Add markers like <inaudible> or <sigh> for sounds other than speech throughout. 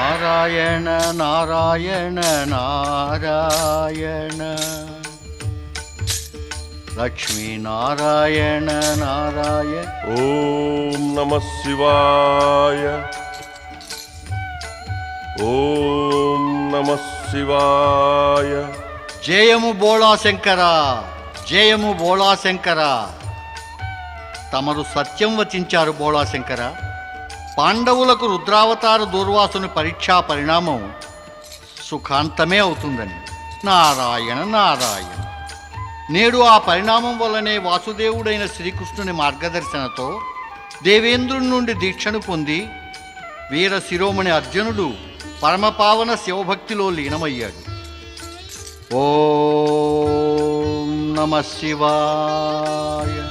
నారాయణ నారాయణ నారాయణ. లక్ష్మీ నారాయణ నారాయణ. ఓం నమ శివాయ. ఓం నమ శివాయ. జయము బోళా శంకర జయము బోళా శంకర. తమరు సత్యం వచించారు బోళా శంకర. పాండవులకు రుద్రావతార దూర్వాసుని పరీక్షా పరిణామం సుఖాంతమే అవుతుందని. నారాయణ నారాయణ. నేడు ఆ పరిణామం వల్లనే వాసుదేవుడైన శ్రీకృష్ణుని మార్గదర్శనతో దేవేంద్రుని నుండి దీక్షను పొంది వీర శిరోమణి అర్జునుడు పరమపావన శివభక్తిలో లీనమయ్యాడు. ఓం నమ శివాయ.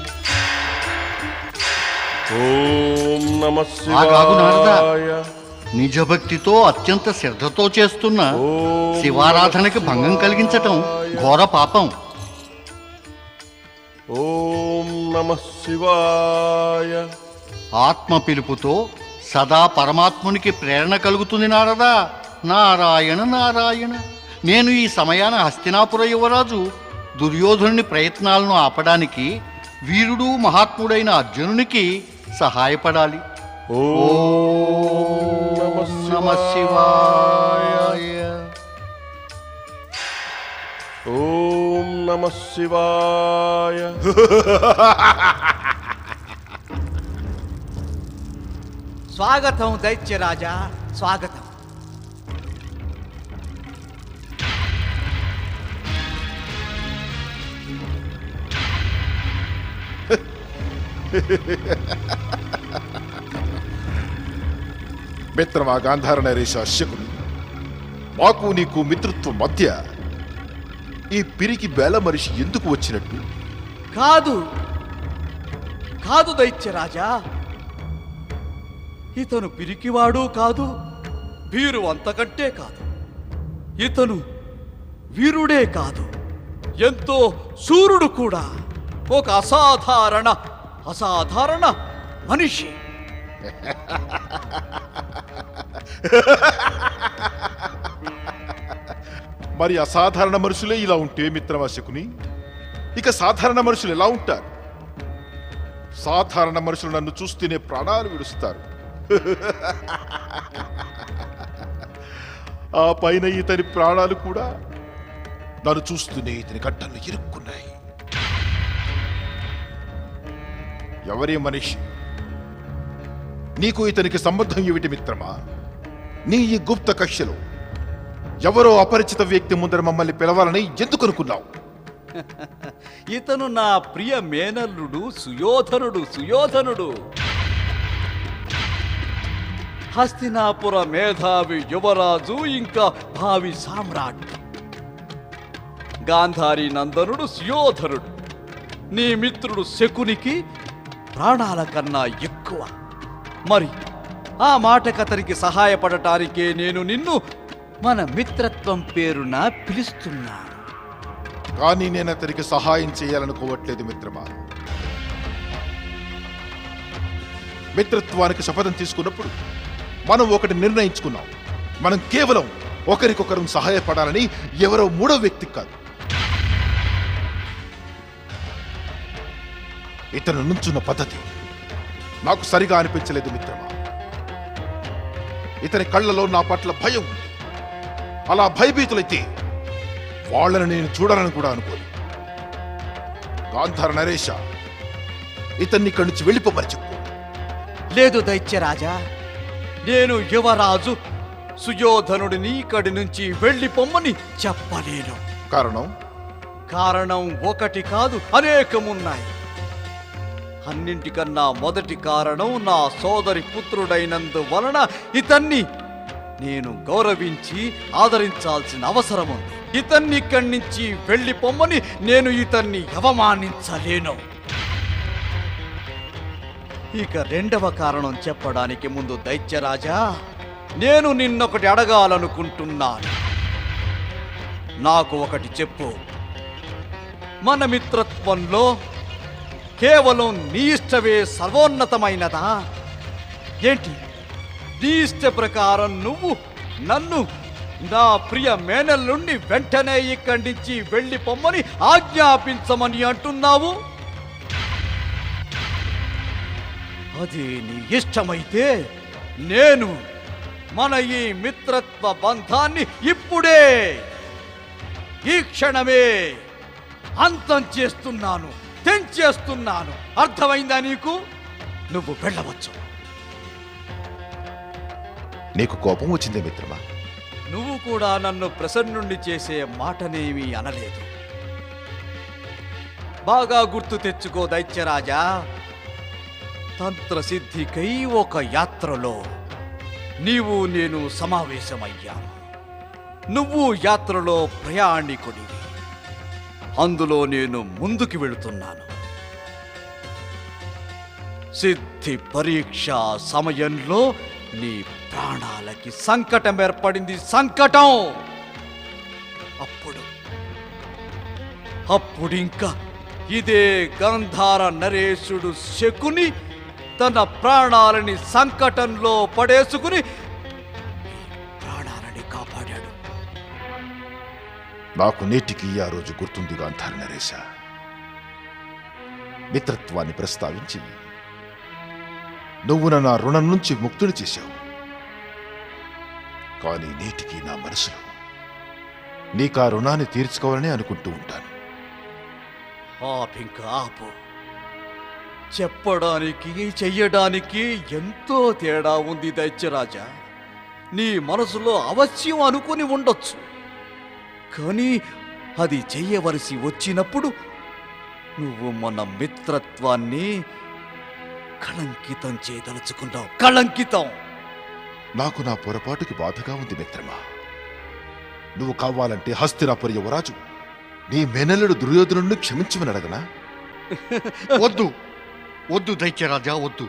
ఓం నమ. శివాయ. నిజభక్తితో అత్యంత శ్రద్ధతో చేస్తున్న శివారాధనకి భంగం కలిగించటం ఘోర పాపం. ఓం నమ శివాయ. ఆత్మ పిలుపుతో సదా పరమాత్మునికి ప్రేరణ కలుగుతుంది నారదా. నారాయణ నారాయణ. నేను ఈ సమయాన హస్తినాపుర యువరాజు దుర్యోధనుని ప్రయత్నాలను ఆపడానికి వీరుడు మహాత్ముడైన అర్జునునికి సహాయపడాలి. ఓం నమ శివాయ ఓం నమ శివాయ. స్వాగతం దైత్యరాజా స్వాగతం. <laughs> మిత్రమా గాంధార నరేష శకుని మాకు నీకు మిత్రత్వం మధ్య ఈ పిరికి బేల మనిషి ఎందుకు వచ్చినట్టు? కాదు. కాదు దైత్యరాజా ఇతను పిరికివాడు కాదు వీరు అంతకంటే కాదు. ఇతను వీరుడే కాదు. ఎంతో సూర్యుడు కూడా ఒక అసాధారణ అసాధారణ మనిషి. మరి అసాధారణ మనుషులే ఇలా ఉంటే మిత్రమశకుని ఇక సాధారణ మనుషులు ఎలా ఉంటారు? సాధారణ మనుషులు నన్ను చూస్తేనే ప్రాణాలు విడుస్తారు. ఆ పైన ఇతని ప్రాణాలు కూడా నన్ను చూస్తూనే ఇతని గడ్డలు ఇరుక్కున్నాయి. ఎవరే మనిషి? నీకు ఇతనికి సంబంధం ఏమిటి మిత్రమా? నీ ఈ గుప్త కక్షలు. ఎవరో అపరిచిత వ్యక్తి ముందర మమ్మల్ని పిలవాలని ఎందుకు అనుకున్నావు? <laughs> ఇతను నా ప్రియ మేనల్లుడు సుయోధనుడు సుయోధనుడు. హస్తినాపుర మేధావి యువరాజు ఇంకా భావి సామ్రాట్. గాంధారి నందనుడు సుయోధనుడు. నీ మిత్రుడు శకునికి ప్రాణాల కన్నా ఎక్కువ. మరి ఆ మాటకతనికి సహాయపడటానికే నేను నిన్ను మన మిత్రత్వం పేరున పిలుస్తున్నాను కానీ నేను అతనికి సహాయం చేయాలనుకోవట్లేదు మిత్రమా? మిత్రత్వానికి శపథం తీసుకున్నప్పుడు మనం ఒకటి నిర్ణయించుకున్నాం. మనం కేవలం ఒకరికొకరం సహాయపడాలని ఎవరో మూడో వ్యక్తి కాదు. ఇతను నుంచున్న పద్ధతి నాకు సరిగా అనిపించలేదు మిత్రమా. ఇతని కళ్ళలో నా పట్ల భయం అలా భయభీతులైతే వాళ్ళని నేను చూడాలని కూడా అనుకోను. గాంధార నరేష ఇతన్ని ఇక్కడి నుంచి వెళ్ళిపోమని చెప్పు లేదు దైత్యరాజా నేను యువరాజు సుయోధనుడిని ఇక్కడి నుంచి వెళ్ళి పొమ్మని చెప్పలేను. కారణం? కారణం ఒకటి కాదు అనేకమున్నాయి. అన్నింటికన్నా మొదటి కారణం నా సోదరి పుత్రుడైనందు వలన ఇతన్ని నేను గౌరవించి ఆదరించాల్సిన అవసరం ఉంది. ఇతన్ని ఇక్కడి నుంచి వెళ్ళి పొమ్మని నేను ఇతన్ని అవమానించలేను. ఇక రెండవ కారణం చెప్పడానికి ముందు దైత్యరాజా నేను నిన్నొకటి అడగాలనుకుంటున్నాను. నాకు ఒకటి చెప్పు. మన మిత్రత్వంలో కేవలం నీ ఇష్టమే సర్వోన్నతమైనదా? ఏంటి? నీ ఇష్ట ప్రకారం నువ్వు నన్ను నా ప్రియ మేనల్లుండి వెంటనే ఇక్కడి నుంచి వెళ్ళి పొమ్మని ఆజ్ఞాపించమని అంటున్నావు? అది నీ ఇష్టమైతే నేను మన ఈ మిత్రత్వ బంధాన్ని ఇప్పుడే ఈ క్షణమే అంతం చేస్తున్నాను. తెంచేస్తున్నాను అర్థమైందా నీకు? నువ్వు వెళ్ళవచ్చు. నీకు కోపం వచ్చిందే మిత్రమా? నువ్వు కూడా నన్ను ప్రసన్నుండి చేసే మాటనేమీ అనలేదు. బాగా గుర్తు తెచ్చుకో దైత్యరాజా. తంత్రసిద్ధికై ఒక యాత్రలో నీవు నేను సమావేశమయ్యాను. నువ్వు యాత్రలో ప్రయాణికుడివి. అందులో నేను ముందుకు వెళుతున్నాను. సిద్ధి పరీక్ష సమయంలో నీ ప్రాణాలకి సంకటం ఏర్పడింది. సంకటం! అప్పుడు అప్పుడింకా ఇదే గంధార నరేశుడు శకుని తన ప్రాణాలని సంకటంలో పడేసుకుని నాకు నేటికి ఆ రోజు గుర్తుంది గాంధారి నరేశ. మిత్రత్వాన్ని ప్రస్తావించి నువ్వు నా రుణం నుంచి ముక్తుని చేశావు. కానీ నేటికి నా మనసులో నీకు ఆ రుణాన్ని తీర్చుకోవాలని అనుకుంటూ ఉంటాను. ఆపు. చెప్పడానికి చెయ్యడానికి ఎంతో తేడా ఉంది దైత్యరాజా. నీ మనసులో అవశ్యం అనుకుని ఉండొచ్చు. కానీ అది చెయ్యవలసి వచ్చినప్పుడు నువ్వు మన మిత్రత్వాన్ని కళంకితం చేయదలుచుకున్నావు. కళంకితం! నాకు నా పొరపాటుకి బాధగా ఉంది మిత్రమా. నువ్వు కావాలంటే హస్తినాపురి యువరాజు నీ మెనలుడు దుర్యోధనుడిని క్షమించమని అడగనా? <laughs> వద్దు! వద్దు దైత్యరాజా వద్దు.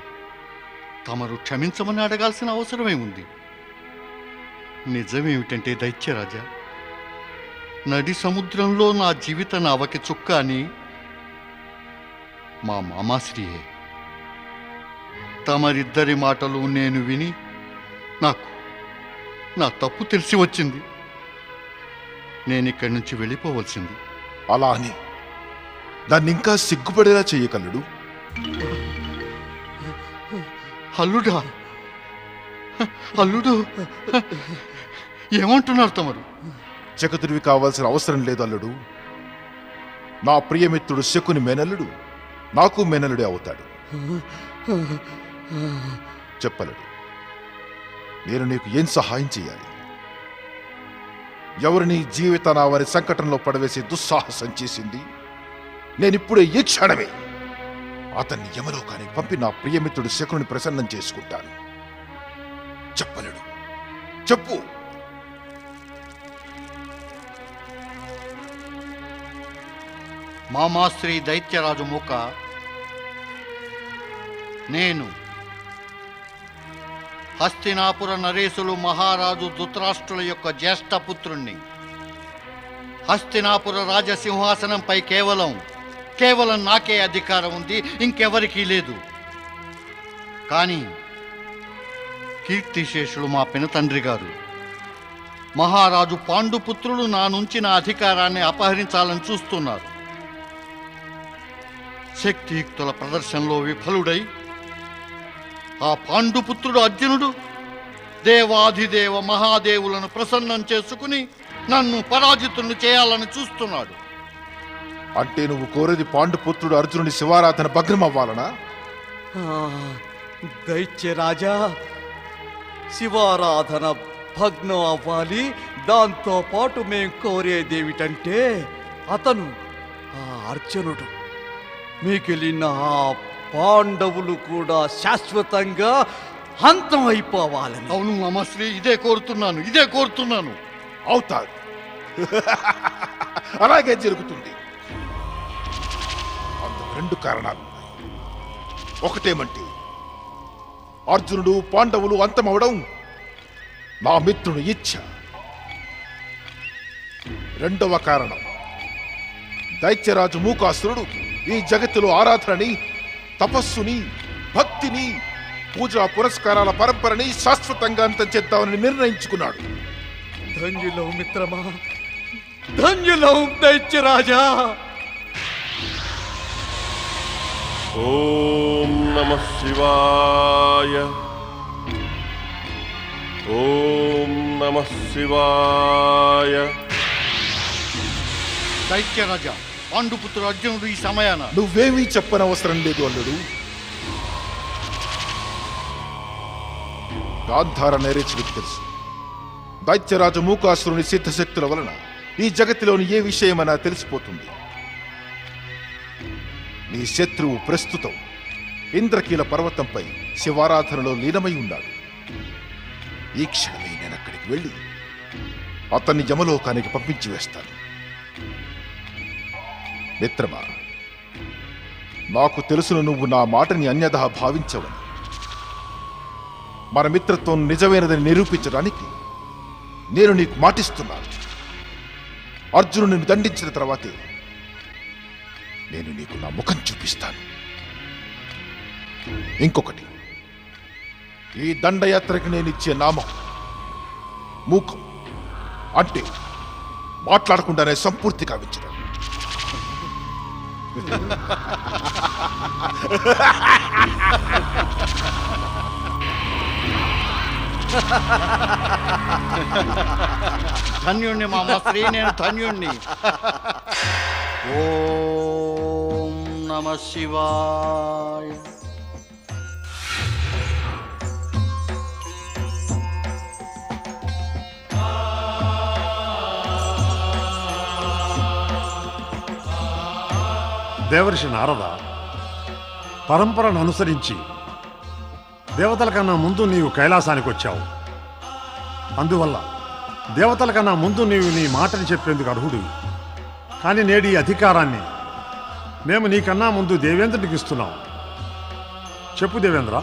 తమరు క్షమించమని అడగాల్సిన అవసరమే ఉంది. నిజమేమిటంటే దైత్యరాజా నడి సముద్రంలో నా జీవిత నావకి చుక్క అని మా మామాశ్రీయే. తమరిద్దరి మాటలు నేను విని నాకు నా తప్పు తెలిసి వచ్చింది. నేను ఇక్కడి నుంచి వెళ్ళిపోవలసింది. అలా అని. దాన్ని ఇంకా సిగ్గుపడేలా చెయ్యగలడు అల్లుడా అల్లుడు ఏమంటున్నారు తమరు? జగదుడివి కావాల్సిన అవసరం లేదు అల్లుడు. నా ప్రియమిత్రుడు శకుని మేనల్లుడు నాకు మేనల్లుడే అవుతాడు. చెప్పలడు. నేను నీకు ఏం సహాయం చేయాలి? ఎవరిని జీవితాన వారి సంకటంలో పడవేసి దుస్సాహసం చేసింది? నేనిప్పుడే ఈ క్షణమే అతన్ని యమలోకానికి పంపి నా ప్రియమిత్రుడు శకుని ప్రసన్నం చేసుకుంటాను. చెప్పలేడు. చెప్పు. మామాశ్రీ దైత్యరాజు మూక. నేను హస్తినాపుర నరేశులు మహారాజు ధృతరాష్ట్రుల యొక్క జ్యేష్ఠ పుత్రుణ్ణి. హస్తినాపుర రాజసింహాసనంపై కేవలం కేవలం నాకే అధికారం ఉంది ఇంకెవరికీ లేదు. కానీ కీర్తిశేషులు మా పినతండ్రి గారు మహారాజు పాండుపుత్రులు నా నుంచి నా అధికారాన్ని అపహరించాలని చూస్తున్నారు. శక్తియుక్తుల ప్రదర్శనలో విఫలుడై ఆ పాండుపుత్రుడు అర్జునుడు దేవాధిదేవ మహాదేవులను ప్రసన్నం చేసుకుని నన్ను పరాజితులను చేయాలని చూస్తున్నాడు. అంటే నువ్వు కోరేది పాండుపుత్రుడు అర్జునుడి శివారాధన భగ్నం అవ్వాలనా ఆ, దైత్యరాజా శివారాధన భగ్నం అవ్వాలి. దాంతో పాటు మేం కోరేదేమిటంటే అతను ఆ అర్జునుడు. మిగిలిన ఆ పాండవులు కూడా శాశ్వతంగా అంతం అయిపోవాలని. అవును అమ్మశ్రీ ఇదే కోరుతున్నాను ఇదే కోరుతున్నాను. అవుతాడు <laughs> అలాగే జరుగుతుంది. అందుకు రెండు కారణాలు ఒకటేమంటే అర్జునుడు పాండవులు అంతమవడం నా మిత్రుడు ఇచ్ఛ రెండవ కారణం దైత్యరాజు మూకాసురుడు ఈ జగత్తులో ఆరాధనని తపస్సుని భక్తిని పూజా పురస్కారాల పరంపరని శాశ్వతంగా అంతం చేద్దామని నిర్ణయించుకున్నాడు. ధన్యులం మిత్రమా ధన్యులం దైత్యరాజా. ఓం నమ శివాయ. ఓం నమ శివాయ. దైత్యరాజ పాండుపుత్రుడు అర్జునుడు ఈ సమయాన. నువ్వేమీ చెప్పనవసరం లేదు అల్లుడు. గాంధార నేరేచుడికి తెలుసు. దైత్యరాజు మూకాసురుని సిద్ధశక్తుల వలన ఈ జగత్తులోని ఏ విషయమైనా తెలిసిపోతుంది. నీ శత్రువు ప్రస్తుతం ఇంద్రకీల పర్వతంపై శివారాధనలో లీనమై ఉన్నాడు. ఈ క్షణమే నేను అక్కడికి వెళ్ళి అతన్ని యమలోకానికి పంపించి వేస్తాను మిత్రమా నాకు తెలుసును నువ్వు నా మాటని అన్యథా భావించవని. మన మిత్రత్వం నిజమైనదని నిరూపించడానికి నేను నీకు మాటిస్తున్నాను. అర్జునుడిని దండించిన తర్వాతే నేను నీకు నా ముఖం చూపిస్తాను. ఇంకొకటి ఈ దండయాత్రకి నేను ఇచ్చే నామం మూకం. అంటే మాట్లాడకుండానే సంపూర్తి కావించడం. ధన్యుణ్ణి మామ స్త్రీ నేను ధన్యుణ్ణి. ఓం నమ శివాయ. దేవర్షి నారద పరంపరను అనుసరించి దేవతల కన్నా ముందు నీవు కైలాసానికి వచ్చావు అందువల్ల దేవతల కన్నా ముందు నీవు నీ మాటని చెప్పేందుకు అర్హుడు. కానీ నేడు ఈ అధికారాన్ని మేము నీకన్నా ముందు దేవేంద్రుడికి ఇస్తున్నాం. చెప్పు దేవేంద్ర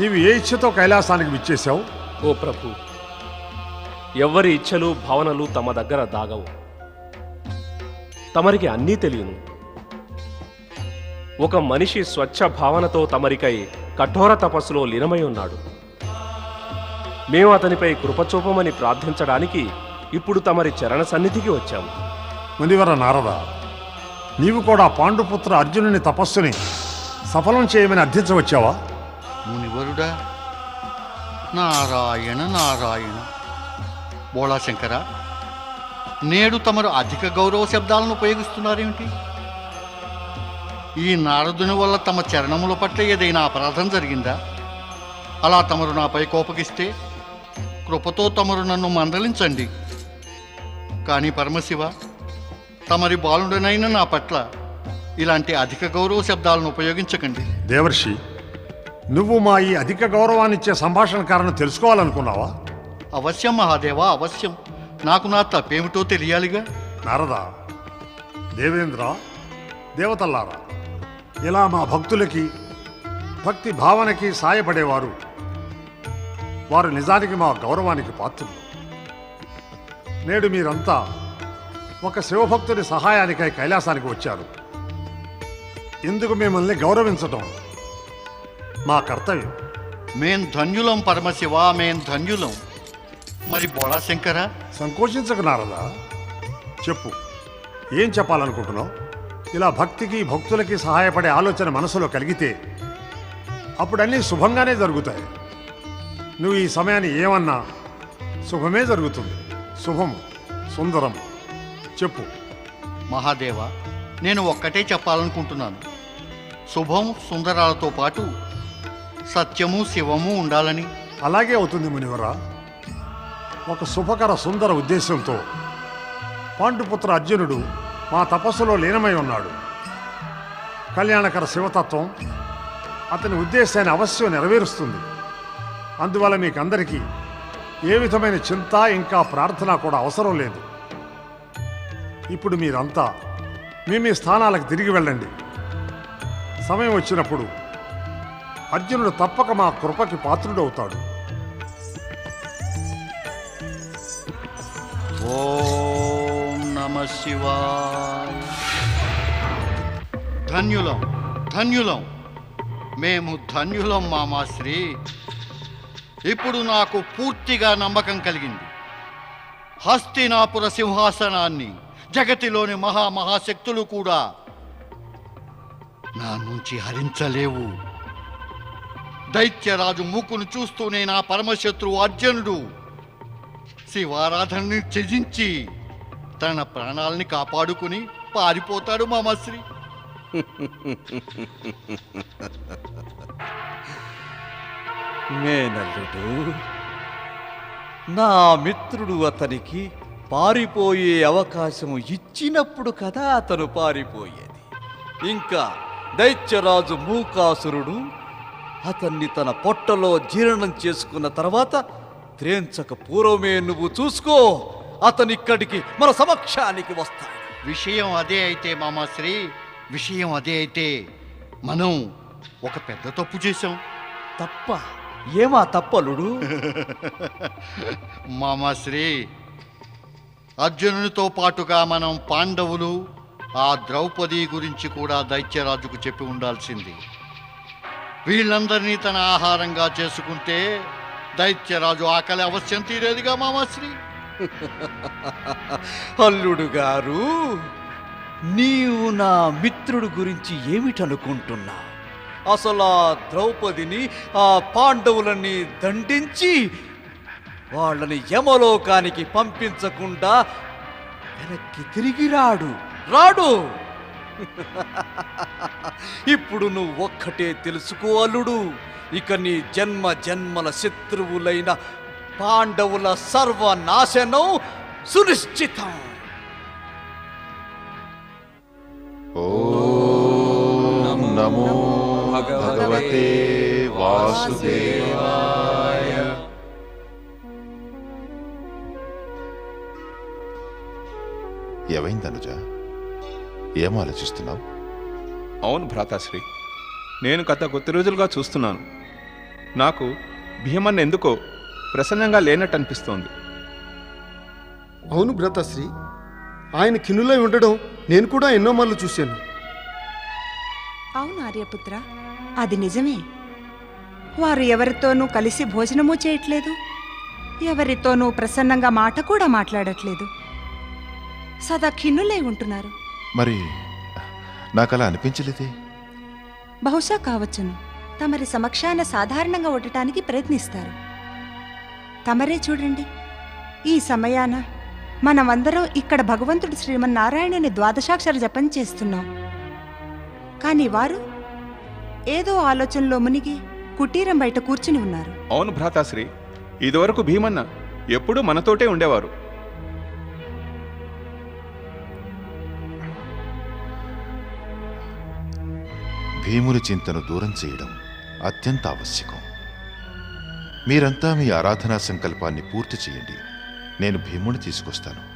నీవు ఏ ఇచ్ఛతో కైలాసానికి విచ్చేశావు? ఓ ప్రభు ఎవరి ఇచ్ఛలు భావనలు తమ దగ్గర దాగవు. తమరికి అన్నీ తెలియను. ఒక మనిషి స్వచ్ఛ భావనతో తమరికై కఠోర తపస్సులో లీనమై ఉన్నాడు. మేము అతనిపై కృపచూపమని ప్రార్థించడానికి ఇప్పుడు తమరి చరణ సన్నిధికి వచ్చాము. మునివర నారద నీవు కూడా పాండుపుత్ర అర్జునుని తపస్సుని సఫలం చేయమని అర్థించవచ్చావా? మునివరుడా నారాయణ నారాయణ బోళాశంకర నేడు తమరు అధిక గౌరవ శబ్దాలను ఉపయోగిస్తున్నారేమిటి? ఈ నారదుని వల్ల తమ చరణముల పట్ల ఏదైనా అపరాధం జరిగిందా? అలా తమరు నాపై కోపగిస్తే కృపతో తమరు నన్ను మందలించండి. కానీ పరమశివ తమరి బాలుడనైన నా పట్ల ఇలాంటి అధిక గౌరవ శబ్దాలను ఉపయోగించకండి. దేవర్షి నువ్వు మా ఈ అధిక గౌరవాన్నిచ్చే సంభాషణ కారణం తెలుసుకోవాలనుకున్నావా? అవశ్యం మహాదేవా అవశ్యం. నాకు నా తప్పేమిటో తెలియాలిగా? నారద దేవేంద్ర దేవతల్లారా ఇలా మా భక్తులకి భక్తి భావనకి సాయపడేవారు? వారు నిజానికి మా గౌరవానికి పాత్రులు. నేడు మీరంతా ఒక శివభక్తుడి సహాయానికై కైలాసానికి వచ్చారు. ఇందుకు మిమ్మల్ని గౌరవించటం? మా కర్తవ్యం. మేం ధన్యులం పరమశివ మేం ధన్యులం. మరి బోళాశంకర సంకోచించకు నారదా? చెప్పు. ఏం చెప్పాలనుకుంటున్నావు? ఇలా భక్తికి భక్తులకి సహాయపడే ఆలోచన మనసులో కలిగితే అప్పుడు అన్నీ శుభంగానే జరుగుతాయి. నువ్వు ఈ సమయాన్ని ఏమన్నా శుభమే జరుగుతుంది. శుభం సుందరం. చెప్పు. మహాదేవ నేను ఒక్కటే చెప్పాలనుకుంటున్నాను. శుభం సుందరాలతో పాటు సత్యము శివము ఉండాలని. అలాగే అవుతుంది మునివరా. ఒక శుభకర సుందర ఉద్దేశంతో పాండుపుత్ర అర్జునుడు మా తపస్సులో లీనమై ఉన్నాడు. కళ్యాణకర శివతత్వం అతని ఉద్దేశాన్ని అవశ్యం నెరవేరుస్తుంది. అందువల్ల మీకందరికీ ఏ విధమైన చింత ఇంకా ప్రార్థన కూడా అవసరం లేదు. ఇప్పుడు మీరంతా మీ మీ స్థానాలకు తిరిగి వెళ్ళండి. సమయం వచ్చినప్పుడు అర్జునుడు తప్పక మా కృపకి పాత్రుడవుతాడు. ఓ శివాయ ధన్యులం ధన్యులం. మేము ధన్యులం మామాశ్రీ. ఇప్పుడు నాకు పూర్తిగా నమ్మకం కలిగింది. హస్తినాపుర సింహాసనాన్ని జగతిలోని మహా మహాశక్తులు కూడా నా నుంచి హరించలేవు. దైత్యరాజు మూకును చూస్తూనే నా పరమశత్రువు అర్జునుడు శివారాధనని త్యజించి తన ప్రాణాలని కాపాడుకుని పారిపోతాడు మామశ్రీ. మేనల్లుడు నా మిత్రుడు అతనికి పారిపోయే అవకాశం ఇచ్చినప్పుడు కదా అతను పారిపోయేది. ఇంకా దైత్యరాజు మూకాసురుడు అతన్ని తన పొట్టలో జీర్ణం చేసుకున్న తర్వాత త్రేంచక పూర్వమే నువ్వు చూసుకో. అతను ఇక్కడికి మన సమక్షానికి వస్తాడు. విషయం అదే అయితే మామాశ్రీ విషయం అదే అయితే మనం ఒక పెద్ద తప్పు చేశాం. తప్ప? ఏమా తప్పలుడు? <laughs> మామాశ్రీ అర్జునునితో పాటుగా మనం పాండవులు ఆ ద్రౌపది గురించి కూడా దైత్యరాజుకు చెప్పి ఉండాల్సింది. వీళ్ళందరినీ తన ఆహారంగా చేసుకుంటే దైత్యరాజు ఆకలి అవశ్యం తీరేదిగా మామాశ్రీ అల్లుడు గారు నీవు నా మిత్రుడు గురించి ఏమిటనుకుంటున్నా? అసలు ఆ ద్రౌపదిని ఆ పాండవులని దండించి వాళ్ళని యమలోకానికి పంపించకుండా వెనక్కి తిరిగి రాడు. రాడు! ఇప్పుడు నువ్వు ఒక్కటే తెలుసుకో అల్లుడు. ఇక నీ జన్మ జన్మల శత్రువులైన పాండవుల సర్వనాశనం సునిశ్చితం. ఓం నమో భగవతే వాసుదేవాయ. ఏమైంది అనుజ? ఏం ఆలోచిస్తున్నావు? అవును భ్రాతాశ్రీ నేను గత కొద్ది రోజులుగా చూస్తున్నాను. నాకు భీమన్ ఎందుకో ప్రసన్నంగా లేనట్టు అనిపిస్తోంది అవును భ్రతశ్రీ ఆయన కిన్నులై ఉండడం నేను కూడా ఎన్నో మార్లు చూశాను. అవును ఆర్యపుత్ర అది నిజమే. వారు ఎవరితోనూ కలిసి భోజనమూ చేయట్లేదు ఎవరితోనూ ప్రసన్నంగా మాట కూడా మాట్లాడట్లేదు. సదా ఖిన్నులై ఉంటున్నారు. మరి నాకు అలా అనిపించలేదే? బహుశా కావచ్చును. తమరి సమక్షాన సాధారణంగా ఉండటానికి ప్రయత్నిస్తారు. తమరే చూడండి. ఈ సమయాన మనమందరం ఇక్కడ భగవంతుడు శ్రీమన్నారాయణుని ద్వాదశాక్షర జపం చేస్తున్నాం. కానీ వారు ఏదో ఆలోచనలో మునిగి కుటీరం బయట కూర్చుని ఉన్నారు. అవును భ్రాతాశ్రీ ఇదివరకు భీమన్న ఎప్పుడూ మనతోటే ఉండేవారు. భీముని చింతను దూరం చేయడం అత్యంత ఆవశ్యకం. మీరంతా మీ ఆరాధనా సంకల్పాన్ని పూర్తి చేయండి. నేను భీముని తీసుకొస్తాను.